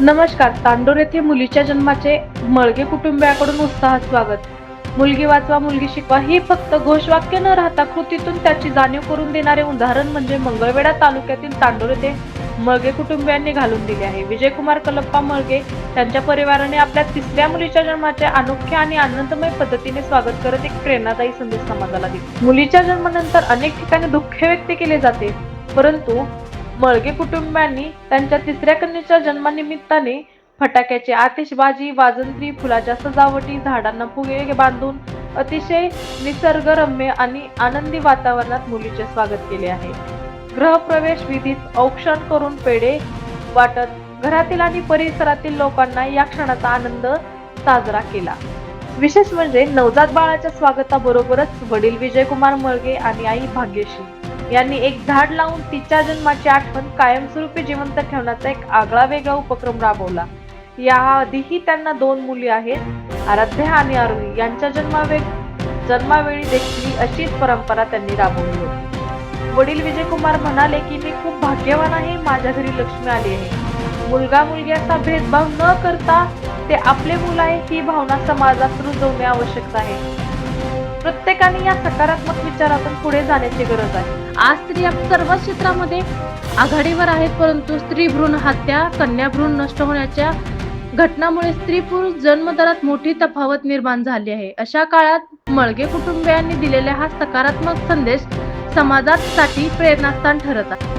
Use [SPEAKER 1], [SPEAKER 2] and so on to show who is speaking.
[SPEAKER 1] नमस्कार तांडोर येथे मुलीच्या जन्माचे मळगे कुटुंबियाकडून उत्साहात स्वागत. मुलगी वाचवा मुलगी शिकवा ही फक्त घोषवाक्य न राहता कृतीतून त्याची जाणीव करून देणारे उदाहरण म्हणजे मंगळवेढा तालुक्यातील तांडोर येथे मळगे कुटुंबियांनी घालून दिले आहे. विजयकुमार कलप्पा मळगे त्यांच्या परिवाराने आपल्या तिसऱ्या मुलीच्या जन्माचे अनोख्या आणि आनंदमय पद्धतीने स्वागत करत एक प्रेरणादायी संदेश समाजाला दिला. मुलीच्या जन्मानंतर अनेक ठिकाणी दुःख व्यक्त केले जाते परंतु मळगे कुटुंबियांनी त्यांच्या तिसऱ्या कन्येच्या जन्मानिमित्ताने फटाक्याची आतिषबाजी वाजंत्री फुलाच्या सजावटी झाडांना फुगे बांधून अतिशय निसर्गरम्य आणि आनंदी वातावरणात मुलीचे स्वागत केले आहे. गृहप्रवेश विधीत औक्षण करून पेढे वाटत घरातील आणि परिसरातील लोकांना या क्षणाचा आनंद साजरा केला. विशेष म्हणजे नवजात बाळाच्या स्वागताबरोबरच वडील विजयकुमार मळगे आणि आई भाग्यश्री. यांनी एक झाड लावून तिच्या जन्माची आठवण कायमस्वरूपी जिवंत ठेवण्याचा एक आगळा वेगळा उपक्रम राबवला. याआधीही त्यांना दोन मुली आहेत आराध्या आणि आरुही यांच्या जन्मावे जन्मावेळी देखील ही अशीच परंपरा त्यांनी राबवली होती. वडील विजयकुमार म्हणाले की मी खूप भाग्यवान आहे माझ्या घरी लक्ष्मी आली आहे. मुलगा मुलग्याचा भेदभाव न करता ते आपले मुलं आहे ही भावना समाजात रुजवणे आवश्यक आहे. प्रत्येकाने या सकारात्मक विचारातून पुढे जाण्याची गरज आहे. आज स्त्रिया सर्व क्षेत्रामध्ये आघाडीवर आहेत परंतु स्त्री भ्रूण हत्या कन्या भ्रूण नष्ट होण्याच्या घटनामुळे स्त्री पुरुष जन्मदरात मोठी तफावत निर्माण झाली आहे. अशा काळात मळगे कुटुंबियांनी दिलेला हा सकारात्मक संदेश समाजासाठी प्रेरणास्थान ठरत आहे.